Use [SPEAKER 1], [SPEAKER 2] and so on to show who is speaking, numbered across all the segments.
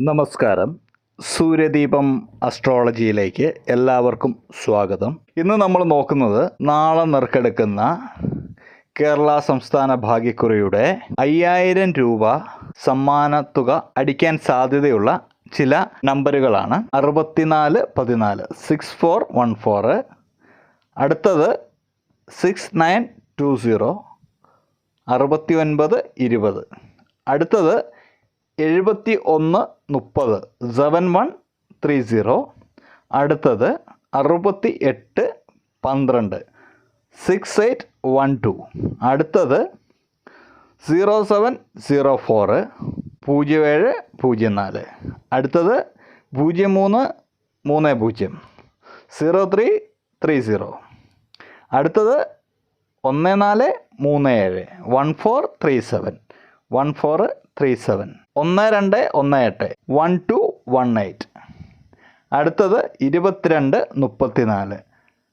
[SPEAKER 1] നമസ്കാരം. സൂര്യദീപം അസ്ട്രോളജിയിലേക്ക് എല്ലാവർക്കും സ്വാഗതം. ഇന്ന് നമ്മൾ നോക്കുന്നത് നാളെ നറുക്കെടുക്കുന്ന കേരള സംസ്ഥാന ഭാഗ്യക്കുറിയുടെ അയ്യായിരം രൂപ സമ്മാന തുക അടിക്കാൻ സാധ്യതയുള്ള ചില നമ്പറുകളാണ്. അറുപത്തിനാല് പതിനാല് സിക്സ് ഫോർ വൺ ഫോറ് അടുത്തത് സിക്സ് നയൻ ടു സീറോ അറുപത്തി ഒൻപത് ഇരുപത്. അടുത്തത് എഴുപത്തി ഒന്ന് മുപ്പത്. Seven one three zero. അടുത്തത് അറുപത്തി എട്ട് പന്ത്രണ്ട്. Six eight one two. അടുത്തത് സീറോ സെവൻ സീറോ ഫോറ്. പൂജ്യം ഏഴ് പൂജ്യം നാല്. അടുത്തത് പൂജ്യം മൂന്ന് മൂന്ന് പൂജ്യം. Zero three three zero. അടുത്തത് ഒന്ന് നാല് മൂന്ന് ഏഴ്. One four three seven. One four three seven ഒന്ന് രണ്ട് ഒന്ന് എട്ട്. വൺ ടു വൺ എയ്റ്റ് അടുത്തത് ഇരുപത്തിരണ്ട് മുപ്പത്തിനാല്.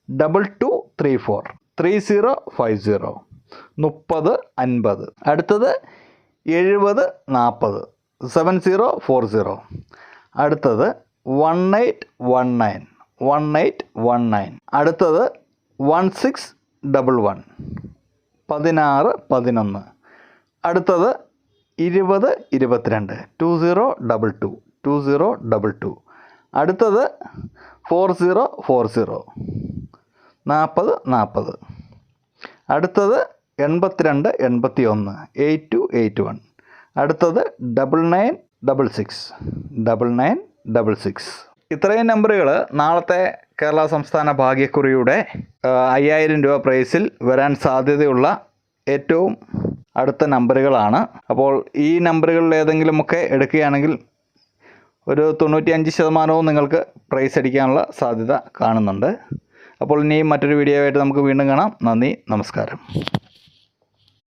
[SPEAKER 1] Double two three four three zero five zero മുപ്പത് അൻപത്. അടുത്തത് എഴുപത് നാൽപ്പത് സെവൻ സീറോ ഫോർ സീറോ അടുത്തത് one eight one nine one eight one nine അടുത്തത് വൺ സിക്സ് ഡബിൾ വൺ പതിനാറ് പതിനൊന്ന്. അടുത്തത് ഇരുപത് ഇരുപത്തിരണ്ട്. Two zero double two two zero double two അടുത്തത് ഫോർ സീറോ ഫോർ സീറോ നാൽപ്പത് നാൽപ്പത് അടുത്തത് എൺപത്തിരണ്ട് എൺപത്തി ഒന്ന് എയ്റ്റ് ടു എയ്റ്റ് വൺ അടുത്തത് double nine double six double nine double six ഇത്രയും നമ്പറുകൾ നാളത്തെ കേരള സംസ്ഥാന ഭാഗ്യക്കുറിയുടെ അയ്യായിരം രൂപ പ്രൈസിൽ വരാൻ സാധ്യതയുള്ള ഏറ്റവും അടുത്ത നമ്പറുകളാണ്. അപ്പോൾ ഈ നമ്പറുകളിൽ ഏതെങ്കിലുമൊക്കെ എടുക്കുകയാണെങ്കിൽ ഒരു തൊണ്ണൂറ്റിയഞ്ച് ശതമാനവും നിങ്ങൾക്ക് പ്രൈസ് അടിക്കാനുള്ള സാധ്യത കാണുന്നുണ്ട്. അപ്പോൾ ഇനിയും മറ്റൊരു വീഡിയോ ആയിട്ട് നമുക്ക് വീണ്ടും കാണാം. നന്ദി നമസ്കാരം.